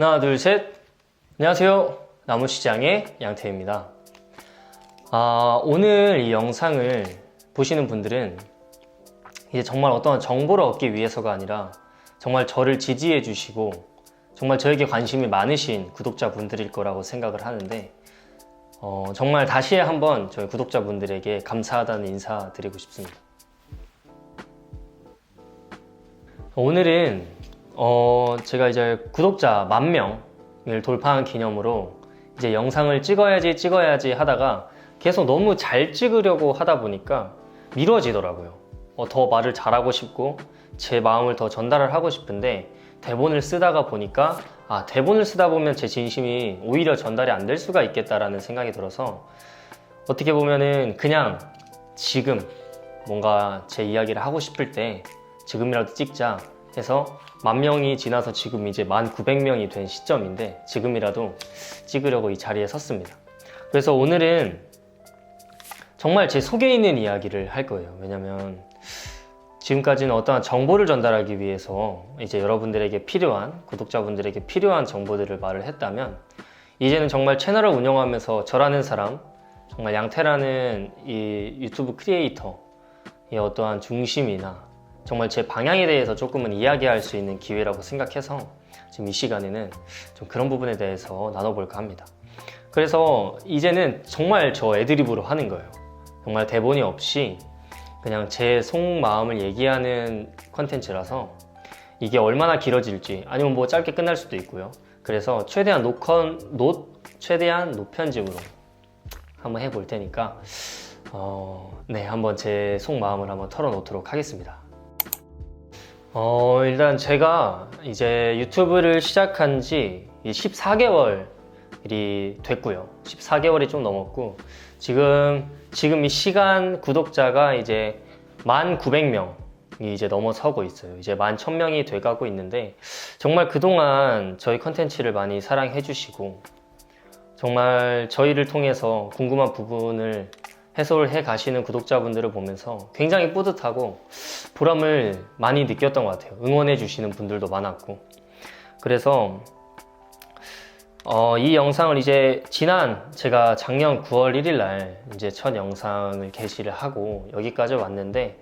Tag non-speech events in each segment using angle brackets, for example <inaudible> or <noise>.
하나, 둘, 셋. 안녕하세요. 나무시장의 양태입니다. 아, 오늘 이 영상을 보시는 분들은 이제 정말 어떤 정보를 얻기 위해서가 아니라 정말 저를 지지해 주시고 정말 저에게 관심이 많으신 구독자분들일 거라고 생각을 하는데 어, 정말 다시 한번 저희 구독자분들에게 감사하다는 인사 드리고 싶습니다. 오늘은 어, 제가 이제 구독자 만 명을 돌파한 기념으로 이제 영상을 찍어야지 찍어야지 하다가 계속 너무 잘 찍으려고 하다 보니까 미뤄지더라고요. 어, 더 말을 잘하고 싶고 제 마음을 더 전달을 하고 싶은데 대본을 쓰다가 보니까 아 대본을 쓰다 보면 제 진심이 오히려 전달이 안 될 수가 있겠다라는 생각이 들어서 어떻게 보면은 그냥 지금 뭔가 제 이야기를 하고 싶을 때 지금이라도 찍자 해서 만 명이 지나서 지금 이제 만 900명이 된 시점인데 지금이라도 찍으려고 이 자리에 섰습니다. 그래서 오늘은 정말 제 속에 있는 이야기를 할 거예요. 왜냐면 지금까지는 어떠한 정보를 전달하기 위해서 이제 여러분들에게 필요한 구독자분들에게 필요한 정보들을 말을 했다면 이제는 정말 채널을 운영하면서 저라는 사람 정말 양태라는 이 유튜브 크리에이터의 어떠한 중심이나 정말 제 방향에 대해서 조금은 이야기할 수 있는 기회라고 생각해서 지금 이 시간에는 좀 그런 부분에 대해서 나눠볼까 합니다. 그래서 이제는 정말 저 애드립으로 하는 거예요. 정말 대본이 없이 그냥 제 속마음을 얘기하는 컨텐츠라서 이게 얼마나 길어질지 아니면 뭐 짧게 끝날 수도 있고요. 그래서 최대한 노컨 노 최대한 노편집으로 한번 해볼 테니까 어, 네 한번 제 속마음을 한번 털어놓도록 하겠습니다. 어, 일단 제가 이제 유튜브를 시작한 지 14개월이 됐고요. 14개월이 좀 넘었고, 지금, 지금 이 시간 구독자가 이제 1,900명이 이제 넘어서고 있어요. 이제 11,000명이 돼가고 있는데, 정말 그동안 저희 컨텐츠를 많이 사랑해 주시고, 정말 저희를 통해서 궁금한 부분을 해소를 해 가시는 구독자분들을 보면서 굉장히 뿌듯하고 보람을 많이 느꼈던 것 같아요. 응원해 주시는 분들도 많았고. 그래서 어, 이 영상을 이제 지난 제가 작년 9월 1일 날 이제 첫 영상을 게시를 하고 여기까지 왔는데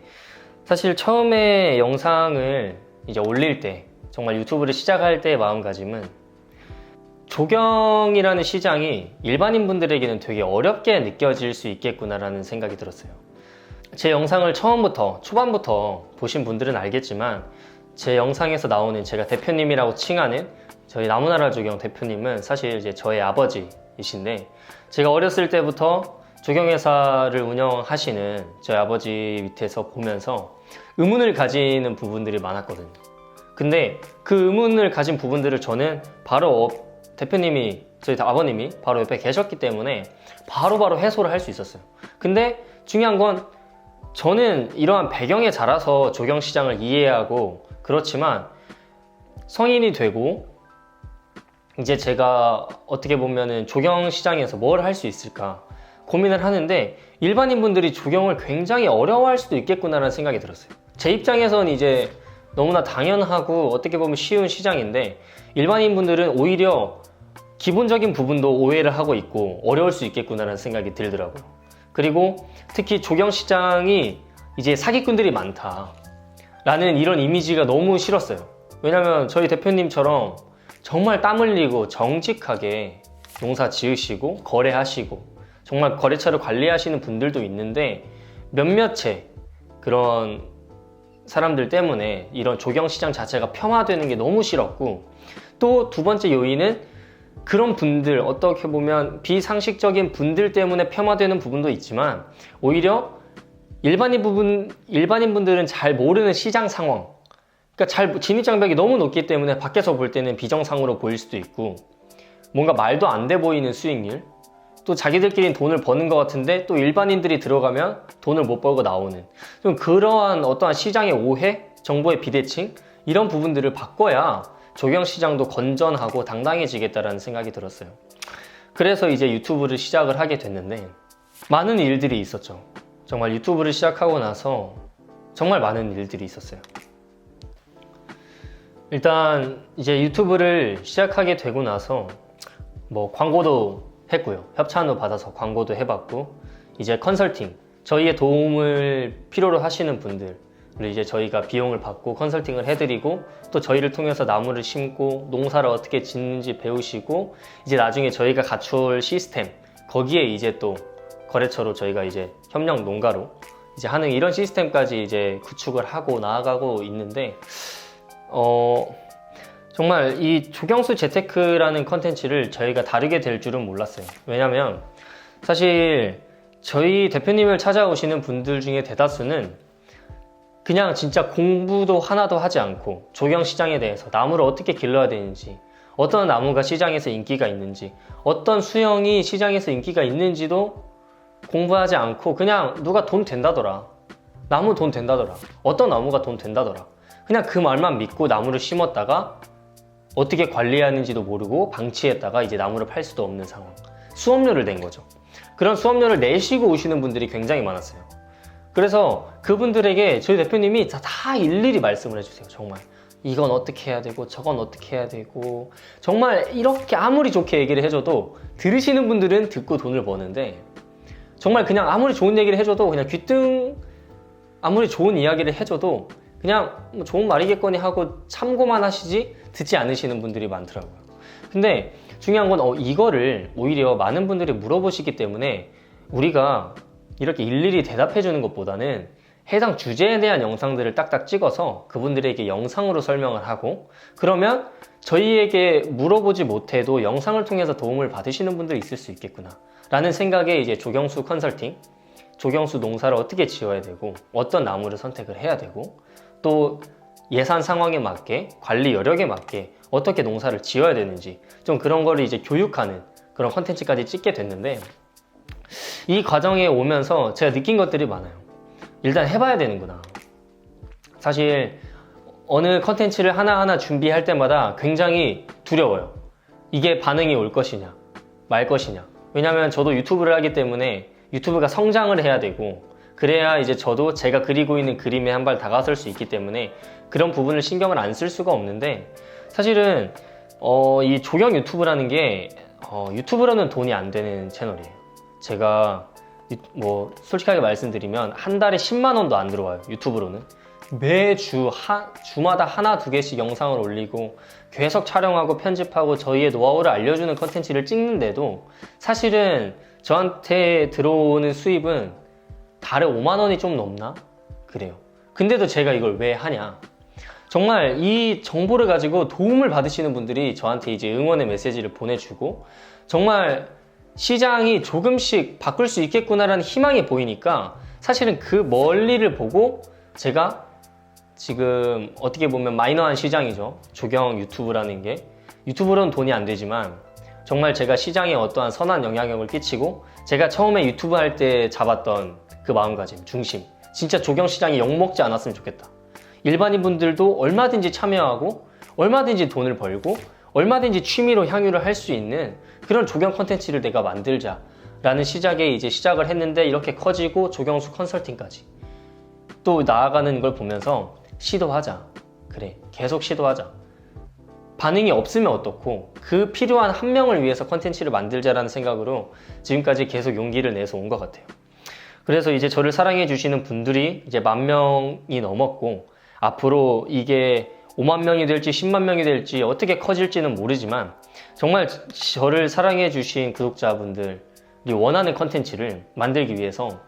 사실 처음에 영상을 이제 올릴 때 정말 유튜브를 시작할 때의 마음가짐은 조경이라는 시장이 일반인 분들에게는 되게 어렵게 느껴질 수 있겠구나라는 생각이 들었어요. 제 영상을 처음부터, 초반부터 보신 분들은 알겠지만, 제 영상에서 나오는 제가 대표님이라고 칭하는 저희 나무나라 조경 대표님은 사실 이제 저의 아버지이신데, 제가 어렸을 때부터 조경회사를 운영하시는 저희 아버지 밑에서 보면서 의문을 가지는 부분들이 많았거든요. 근데 그 의문을 가진 부분들을 저는 바로 대표님이 저희 아버님이 바로 옆에 계셨기 때문에 바로 바로 해소를 할 수 있었어요. 근데 중요한 건 저는 이러한 배경에 자라서 조경 시장을 이해하고 그렇지만 성인이 되고 이제 제가 어떻게 보면은 조경 시장에서 뭘 할 수 있을까 고민을 하는데 일반인 분들이 조경을 굉장히 어려워할 수도 있겠구나라는 생각이 들었어요. 제 입장에서는 이제 너무나 당연하고 어떻게 보면 쉬운 시장인데 일반인 분들은 오히려 기본적인 부분도 오해를 하고 있고 어려울 수 있겠구나라는 생각이 들더라고요. 그리고 특히 조경 시장이 이제 사기꾼들이 많다. 라는 이런 이미지가 너무 싫었어요. 왜냐면 저희 대표님처럼 정말 땀 흘리고 정직하게 농사 지으시고 거래하시고 정말 거래처를 관리하시는 분들도 있는데 몇몇의 그런 사람들 때문에 이런 조경 시장 자체가 폄하되는 게 너무 싫었고 또 두 번째 요인은 그런 분들 어떻게 보면 비상식적인 분들 때문에 폄하되는 부분도 있지만 오히려 일반인 부분 일반인 분들은 잘 모르는 시장 상황. 그러니까 잘 진입 장벽이 너무 높기 때문에 밖에서 볼 때는 비정상으로 보일 수도 있고 뭔가 말도 안 돼 보이는 수익률 또 자기들끼리 돈을 버는 것 같은데 또 일반인들이 들어가면 돈을 못 벌고 나오는 좀 그러한 어떠한 시장의 오해 정보의 비대칭 이런 부분들을 바꿔야 조경 시장도 건전하고 당당해지겠다라는 생각이 들었어요. 그래서 이제 유튜브를 시작을 하게 됐는데 많은 일들이 있었죠. 정말 유튜브를 시작하고 나서 정말 많은 일들이 있었어요. 일단 이제 유튜브를 시작하게 되고 나서 뭐 광고도 했고요. 협찬도 받아서 광고도 해봤고 이제 컨설팅 저희의 도움을 필요로 하시는 분들 을 이제 저희가 비용을 받고 컨설팅을 해드리고 또 저희를 통해서 나무를 심고 농사를 어떻게 짓는지 배우시고 이제 나중에 저희가 갖출 시스템 거기에 이제 또 거래처로 저희가 이제 협력 농가로 이제 하는 이런 시스템까지 이제 구축을 하고 나아가고 있는데 어 정말 이 조경수 재테크라는 컨텐츠를 저희가 다르게 될 줄은 몰랐어요. 왜냐면 사실 저희 대표님을 찾아오시는 분들 중에 대다수는 그냥 진짜 공부도 하나도 하지 않고 조경 시장에 대해서 나무를 어떻게 길러야 되는지 어떤 나무가 시장에서 인기가 있는지 어떤 수영이 시장에서 인기가 있는지도 공부하지 않고 그냥 누가 돈 된다더라. 나무 돈 된다더라. 어떤 나무가 돈 된다더라. 그냥 그 말만 믿고 나무를 심었다가 어떻게 관리하는지도 모르고 방치했다가 이제 나무를 팔 수도 없는 상황 수업료를 낸 거죠 그런 수업료를 내시고 오시는 분들이 굉장히 많았어요 그래서 그분들에게 저희 대표님이 다, 다 일일이 말씀을 해주세요. 정말. 이건 어떻게 해야 되고 저건 어떻게 해야 되고 정말 이렇게 아무리 좋게 얘기를 해줘도 들으시는 분들은 듣고 돈을 버는데 정말 그냥 아무리 좋은 얘기를 해줘도 그냥 귀등 아무리 좋은 이야기를 해줘도 그냥 뭐 좋은 말이겠거니 하고 참고만 하시지 듣지 않으시는 분들이 많더라고요. 근데 중요한 건 어, 이거를 오히려 많은 분들이 물어보시기 때문에 우리가 이렇게 일일이 대답해 주는 것보다는 해당 주제에 대한 영상들을 딱딱 찍어서 그분들에게 영상으로 설명을 하고 그러면 저희에게 물어보지 못해도 영상을 통해서 도움을 받으시는 분들이 있을 수 있겠구나 라는 생각에 이제 조경수 컨설팅 조경수 농사를 어떻게 지어야 되고 어떤 나무를 선택을 해야 되고 또 예산 상황에 맞게 관리 여력에 맞게 어떻게 농사를 지어야 되는지 좀 그런 거를 이제 교육하는 그런 컨텐츠까지 찍게 됐는데 이 과정에 오면서 제가 느낀 것들이 많아요. 일단 해봐야 되는구나. 사실 어느 컨텐츠를 하나하나 준비할 때마다 굉장히 두려워요. 이게 반응이 올 것이냐, 말 것이냐. 왜냐면 저도 유튜브를 하기 때문에 유튜브가 성장을 해야 되고, 그래야 이제 저도 제가 그리고 있는 그림에 한 발 다가설 수 있기 때문에 그런 부분을 신경을 안 쓸 수가 없는데, 사실은 어, 이 조경 유튜브라는 게 어, 유튜브로는 돈이 안 되는 채널이에요. 제가 유- 뭐 솔직하게 말씀드리면 한 달에 10만 원도 안 들어와요 유튜브로는 매주 하, 주마다 하나 두 개씩 영상을 올리고 계속 촬영하고 편집하고 저희의 노하우를 알려주는 컨텐츠를 찍는데도 사실은 저한테 들어오는 수입은 달에 5만 원이 좀 넘나? 그래요. 근데도 제가 이걸 왜 하냐? 정말 이 정보를 가지고 도움을 받으시는 분들이 저한테 이제 응원의 메시지를 보내주고 정말 시장이 조금씩 바꿀 수 있겠구나라는 희망이 보이니까 사실은 그 멀리를 보고 제가 지금 어떻게 보면 마이너한 시장이죠. 조경 유튜브라는 게. 유튜브로는 돈이 안 되지만 정말 제가 시장에 어떠한 선한 영향력을 끼치고 제가 처음에 유튜브 할 때 잡았던 그 마음가짐, 중심. 진짜 조경 시장이 욕먹지 않았으면 좋겠다. 일반인 분들도 얼마든지 참여하고 얼마든지 돈을 벌고 얼마든지 취미로 향유를 할 수 있는 그런 조경 컨텐츠를 내가 만들자 라는 시작에 이제 시작을 했는데 이렇게 커지고 조경수 컨설팅까지 또 나아가는 걸 보면서 시도하자. 그래 계속 시도하자 반응이 없으면 어떻고 그 필요한 한 명을 위해서 컨텐츠를 만들자라는 생각으로 지금까지 계속 용기를 내서 온 것 같아요 그래서 이제 저를 사랑해 주시는 분들이 이제 만 명이 넘었고 앞으로 이게 5만 명이 될지 10만 명이 될지 어떻게 커질지는 모르지만 정말 저를 사랑해 주신 구독자분들이 원하는 컨텐츠를 만들기 위해서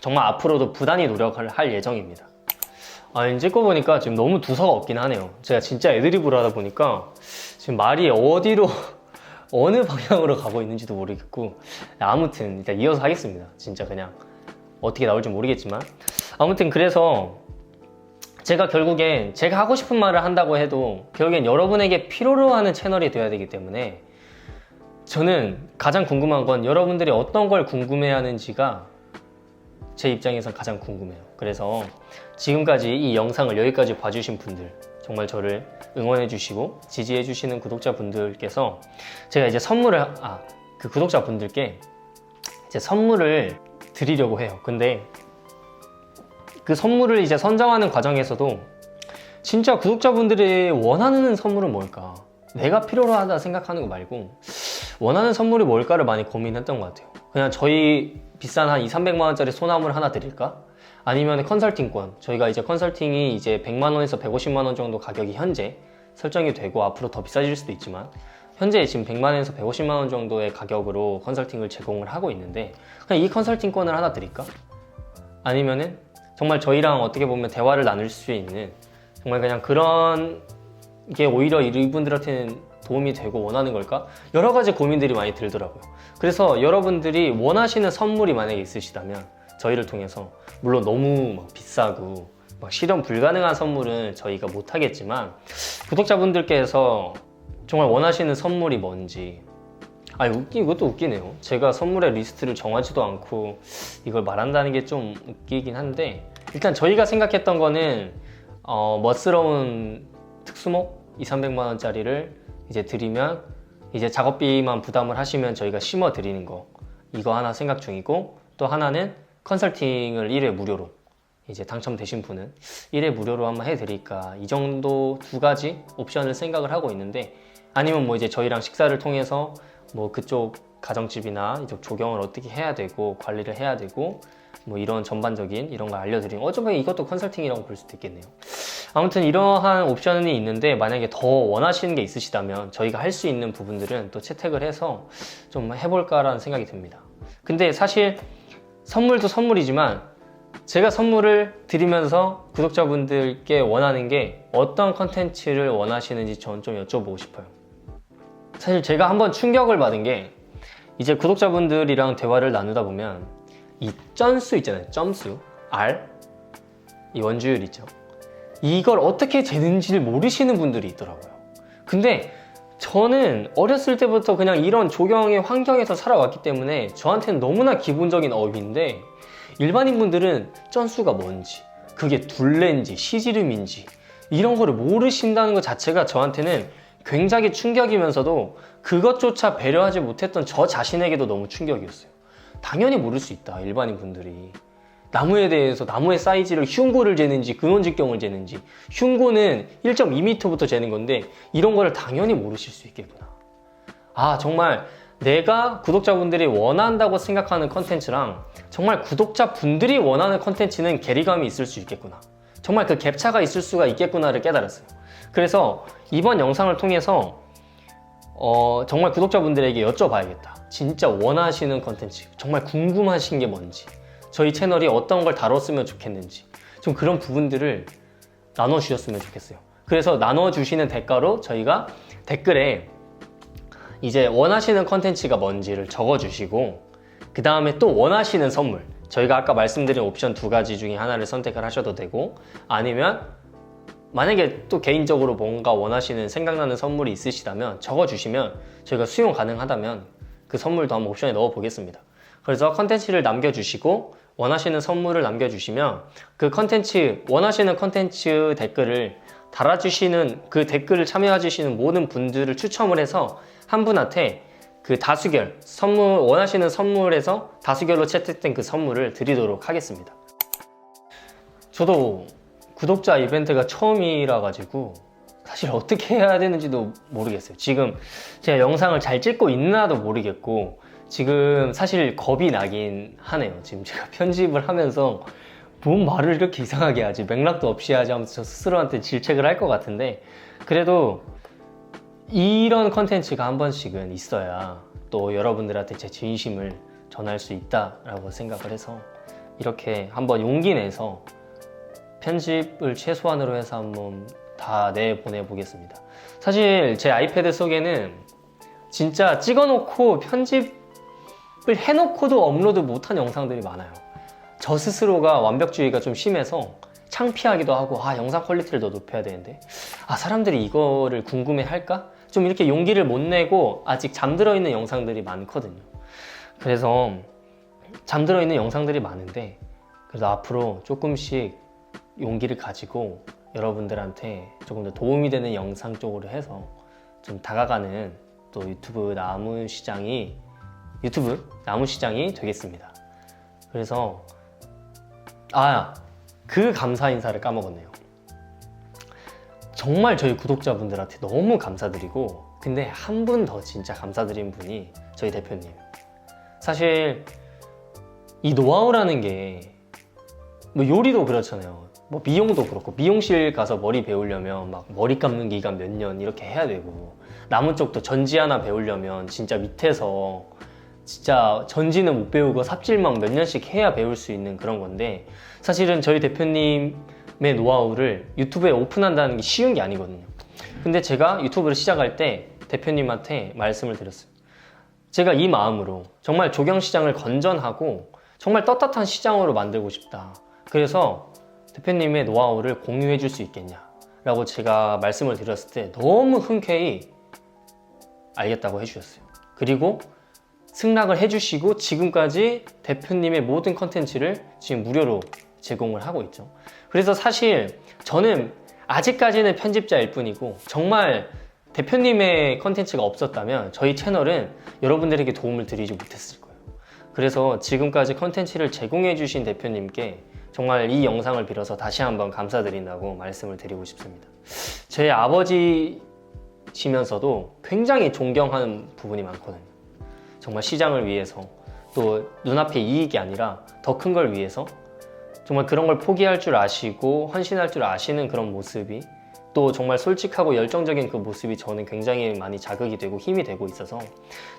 정말 앞으로도 부단히 노력을 할 예정입니다. 아, 이제 거 보니까 지금 너무 두서가 없긴 하네요. 제가 진짜 애드립으로 하다 보니까 지금 말이 어디로 <laughs> 어느 방향으로 가고 있는지도 모르겠고 아무튼 일단 이어서 하겠습니다. 진짜 그냥 어떻게 나올지 모르겠지만 아무튼 그래서 제가 결국엔 제가 하고 싶은 말을 한다고 해도 결국엔 여러분에게 필요로 하는 채널이 되어야 되기 때문에 저는 가장 궁금한 건 여러분들이 어떤 걸 궁금해 하는지가 제 입장에선 가장 궁금해요. 그래서 지금까지 이 영상을 여기까지 봐주신 분들 정말 저를 응원해 주시고 지지해 주시는 구독자 분들께서 제가 이제 선물을 아 그 구독자 분들께 이제 선물을 드리려고 해요. 근데 그 선물을 이제 선정하는 과정에서도 진짜 구독자분들이 원하는 선물은 뭘까? 내가 필요로 하다 생각하는 거 말고 원하는 선물이 뭘까를 많이 고민했던 것 같아요. 그냥 저희 비싼 한 2, 300만 원짜리 소나무를 하나 드릴까? 아니면 컨설팅권. 저희가 이제 컨설팅이 이제 100만 원에서 150만 원 정도 가격이 현재 설정이 되고 앞으로 더 비싸질 수도 있지만 현재 지금 100만 원에서 150만 원 정도의 가격으로 컨설팅을 제공을 하고 있는데 그냥 이 컨설팅권을 하나 드릴까? 아니면은 정말 저희랑 어떻게 보면 대화를 나눌 수 있는 정말 그냥 그런 게 오히려 이분들한테는 도움이 되고 원하는 걸까? 여러 가지 고민들이 많이 들더라고요. 그래서 여러분들이 원하시는 선물이 만약에 있으시다면 저희를 통해서 물론 너무 막 비싸고 막 실현 불가능한 선물은 저희가 못 하겠지만 구독자분들께서 정말 원하시는 선물이 뭔지 아 웃기 이것도 웃기네요. 제가 선물의 리스트를 정하지도 않고 이걸 말한다는 게 좀 웃기긴 한데 일단 저희가 생각했던 거는 어, 멋스러운 특수목 2, 300만 원짜리를 이제 드리면 이제 작업비만 부담을 하시면 저희가 심어 드리는 거 이거 하나 생각 중이고 또 하나는 컨설팅을 1회 무료로 이제 당첨되신 분은 1회 무료로 한번 해드릴까? 이 정도 두 가지 옵션을 생각을 하고 있는데 아니면 뭐 이제 저희랑 식사를 통해서 뭐 그쪽 가정집이나 이쪽 조경을 어떻게 해야 되고 관리를 해야 되고 뭐 이런 전반적인 이런 걸 알려드리는 어쩌면 이것도 컨설팅이라고 볼 수도 있겠네요. 아무튼 이러한 옵션이 있는데 만약에 더 원하시는 게 있으시다면 저희가 할 수 있는 부분들은 또 채택을 해서 좀 해볼까라는 생각이 듭니다. 근데 사실 선물도 선물이지만 제가 선물을 드리면서 구독자분들께 원하는 게 어떤 컨텐츠를 원하시는지 전 좀 여쭤보고 싶어요. 사실 제가 한번 충격을 받은 게 이제 구독자분들이랑 대화를 나누다 보면 이 점수 있잖아요. 점수. R. 이 원주율 있죠. 이걸 어떻게 재는지를 모르시는 분들이 있더라고요. 근데 저는 어렸을 때부터 그냥 이런 조경의 환경에서 살아왔기 때문에 저한테는 너무나 기본적인 어휘인데 일반인 분들은 점수가 뭔지, 그게 둘레인지, 시지름인지 이런 거를 모르신다는 것 자체가 저한테는 굉장히 충격이면서도 그것조차 배려하지 못했던 저 자신에게도 너무 충격이었어요. 당연히 모를 수 있다, 일반인 분들이. 나무에 대해서 나무의 사이즈를 흉고를 재는지 근원 직경을 재는지 흉고는 1.2m부터 재는 건데 이런 거를 당연히 모르실 수 있겠구나. 아 정말 내가 구독자분들이 원한다고 생각하는 컨텐츠랑 정말 구독자분들이 원하는 컨텐츠는 괴리감이 있을 수 있겠구나. 정말 그 갭차가 있을 수가 있겠구나를 깨달았어요. 그래서 이번 영상을 통해서 어, 정말 구독자분들에게 여쭤봐야겠다. 진짜 원하시는 컨텐츠, 정말 궁금하신 게 뭔지, 저희 채널이 어떤 걸 다뤘으면 좋겠는지, 좀 그런 부분들을 나눠주셨으면 좋겠어요. 그래서 나눠주시는 대가로 저희가 댓글에 이제 원하시는 컨텐츠가 뭔지를 적어주시고, 그 다음에 또 원하시는 선물, 저희가 아까 말씀드린 옵션 두 가지 중에 하나를 선택을 하셔도 되고, 아니면 만약에 또 개인적으로 뭔가 원하시는 생각나는 선물이 있으시다면 적어주시면 저희가 수용 가능하다면 그 선물도 한번 옵션에 넣어 보겠습니다. 그래서 컨텐츠를 남겨주시고 원하시는 선물을 남겨주시면 그 컨텐츠, 원하시는 컨텐츠 댓글을 달아주시는 그 댓글을 참여해주시는 모든 분들을 추첨을 해서 한 분한테 그 다수결, 선물, 원하시는 선물에서 다수결로 채택된 그 선물을 드리도록 하겠습니다. 저도 구독자 이벤트가 처음이라 가지고 사실 어떻게 해야 되는지도 모르겠어요. 지금 제가 영상을 잘 찍고 있나도 모르겠고 지금 사실 겁이 나긴 하네요. 지금 제가 <laughs> 편집을 하면서 뭔 말을 이렇게 이상하게 하지 맥락도 없이 하지 하면서 저 스스로한테 질책을 할 것 같은데 그래도 이런 컨텐츠가 한 번씩은 있어야 또 여러분들한테 제 진심을 전할 수 있다라고 생각을 해서 이렇게 한번 용기 내서 편집을 최소한으로 해서 한번 다 내보내 보겠습니다. 사실 제 아이패드 속에는 진짜 찍어놓고 편집을 해놓고도 업로드 못한 영상들이 많아요. 저 스스로가 완벽주의가 좀 심해서 창피하기도 하고 아 영상 퀄리티를 더 높여야 되는데 아 사람들이 이거를 궁금해 할까? 좀 이렇게 용기를 못 내고 아직 잠들어 있는 영상들이 많거든요. 그래서 잠들어 있는 영상들이 많은데 그래서 앞으로 조금씩 용기를 가지고 여러분들한테 조금 더 도움이 되는 영상 쪽으로 해서 좀 다가가는 또 유튜브 나무 시장이 유튜브 나무 시장이 되겠습니다. 그래서 아 그 감사 인사를 까먹었네요. 정말 저희 구독자분들한테 너무 감사드리고 근데 한 분 더 진짜 감사드린 분이 저희 대표님 사실 이 노하우라는 게 뭐 요리도 그렇잖아요 뭐 미용도 그렇고 미용실 가서 머리 배우려면 막 머리 감는 기간 몇 년 이렇게 해야 되고 나무 쪽도 전지 하나 배우려면 진짜 밑에서 진짜 전지는 못 배우고 삽질만 몇 년씩 해야 배울 수 있는 그런 건데 사실은 저희 대표님의 노하우를 유튜브에 오픈한다는 게 쉬운 게 아니거든요. 근데 제가 유튜브를 시작할 때 대표님한테 말씀을 드렸어요. 제가 이 마음으로 정말 조경시장을 건전하고 정말 떳떳한 시장으로 만들고 싶다. 그래서 대표님의 노하우를 공유해 줄 수 있겠냐. 라고 제가 말씀을 드렸을 때 너무 흔쾌히 알겠다고 해주셨어요. 그리고 승낙을 해주시고 지금까지 대표님의 모든 컨텐츠를 지금 무료로 제공을 하고 있죠. 그래서 사실 저는 아직까지는 편집자일 뿐이고 정말 대표님의 컨텐츠가 없었다면 저희 채널은 여러분들에게 도움을 드리지 못했을 거예요. 그래서 지금까지 컨텐츠를 제공해 주신 대표님께 정말 이 영상을 빌어서 다시 한번 감사드린다고 말씀을 드리고 싶습니다. 제 아버지시면서도 굉장히 존경하는 부분이 많거든요. 정말 시장을 위해서 또 눈앞의 이익이 아니라 더 큰 걸 위해서 정말 그런 걸 포기할 줄 아시고 헌신할 줄 아시는 그런 모습이 또 정말 솔직하고 열정적인 그 모습이 저는 굉장히 많이 자극이 되고 힘이 되고 있어서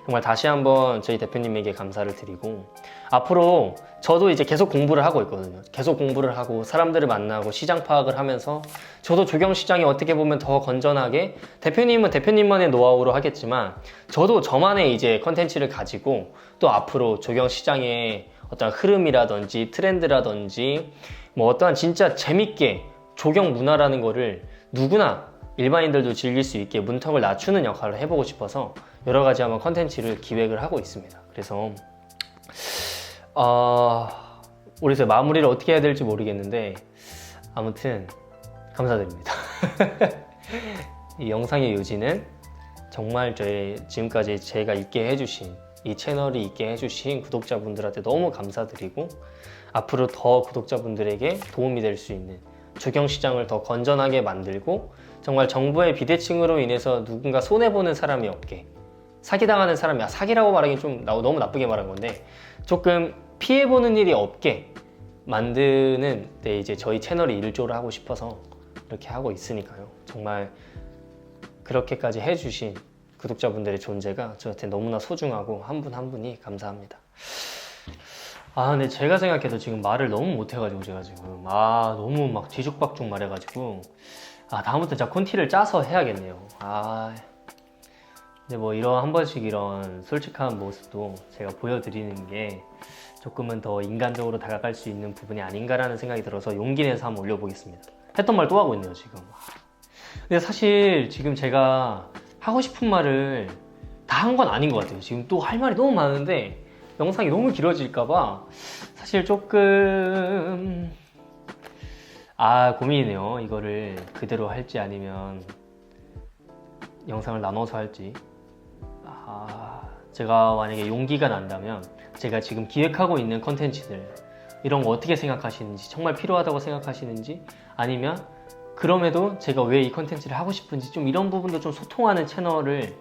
정말 다시 한번 저희 대표님에게 감사를 드리고 앞으로 저도 이제 계속 공부를 하고 있거든요. 계속 공부를 하고 사람들을 만나고 시장 파악을 하면서 저도 조경 시장이 어떻게 보면 더 건전하게 대표님은 대표님만의 노하우로 하겠지만 저도 저만의 이제 컨텐츠를 가지고 또 앞으로 조경 시장의 어떤 흐름이라든지 트렌드라든지 뭐 어떠한 진짜 재밌게 조경 문화라는 거를 누구나 일반인들도 즐길 수 있게 문턱을 낮추는 역할을 해보고 싶어서 여러 가지 한번 컨텐츠를 기획을 하고 있습니다. 그래서 어, 우리서 마무리를 어떻게 해야 될지 모르겠는데 아무튼 감사드립니다. <laughs> 이 영상의 요지는 정말 저희 지금까지 제가 있게 해주신 이 채널이 있게 해주신 구독자분들한테 너무 감사드리고 앞으로 더 구독자분들에게 도움이 될 수 있는 조경시장을 더 건전하게 만들고 정말 정부의 비대칭으로 인해서 누군가 손해보는 사람이 없게 사기당하는 사람이 아, 사기라고 말하기 좀 나- 너무 나쁘게 말한 건데 조금 피해보는 일이 없게 만드는 데 이제 저희 채널이 일조를 하고 싶어서 이렇게 하고 있으니까요. 정말 그렇게까지 해주신 구독자분들의 존재가 저한테 너무나 소중하고 한 분한 분이 감사합니다. 아, 근데 제가 생각해도 지금 말을 너무 못해가지고 제가 지금 아 너무 막 뒤죽박죽 말해가지고 아 다음부터 진짜 콘티를 짜서 해야겠네요. 아 근데 뭐 이런 한 번씩 이런 솔직한 모습도 제가 보여드리는 게 조금은 더 인간적으로 다가갈 수 있는 부분이 아닌가라는 생각이 들어서 용기 내서 한번 올려보겠습니다. 했던 말 또 하고 있네요 지금. 근데 사실 지금 제가 하고 싶은 말을 다 한 건 아닌 것 같아요. 지금 또 할 말이 너무 많은데 영상이 너무 길어질까봐 사실 조금 아 고민이네요. 이거를 그대로 할지 아니면 영상을 나눠서 할지. 아 제가 만약에 용기가 난다면 제가 지금 기획하고 있는 컨텐츠들 이런 거 어떻게 생각하시는지 정말 필요하다고 생각하시는지 아니면 그럼에도 제가 왜 이 컨텐츠를 하고 싶은지 좀 이런 부분도 좀 소통하는 채널을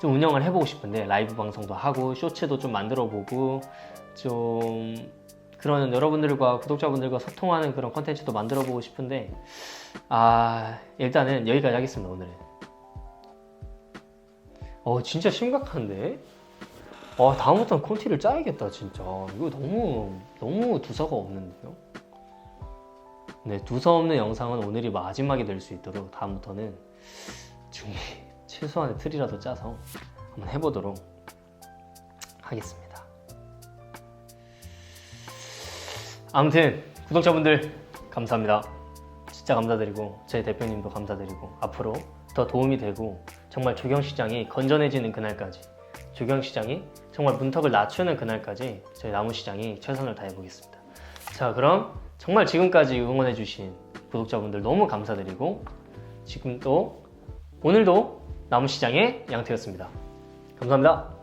좀 운영을 해보고 싶은데 라이브 방송도 하고 쇼츠도 좀 만들어 보고 좀 그런 여러분들과 구독자분들과 소통하는 그런 컨텐츠도 만들어 보고 싶은데 아 일단은 여기까지 하겠습니다 오늘은. 어 진짜 심각한데? 어 다음부터는 콘티를 짜야겠다 진짜. 이거 너무 너무 두서가 없는데요? 네 두서 없는 영상은 오늘이 마지막이 될 수 있도록 다음부터는 준비 최소한의 틀이라도 짜서 한번 해보도록 하겠습니다. 아무튼 구독자분들 감사합니다. 진짜 감사드리고 제 대표님도 감사드리고 앞으로 더 도움이 되고 정말 조경시장이 건전해지는 그날까지 조경시장이 정말 문턱을 낮추는 그날까지 저희 나무시장이 최선을 다해보겠습니다. 자 그럼 정말 지금까지 응원해주신 구독자분들 너무 감사드리고 지금 또 오늘도 나무시장의 양태였습니다. 감사합니다.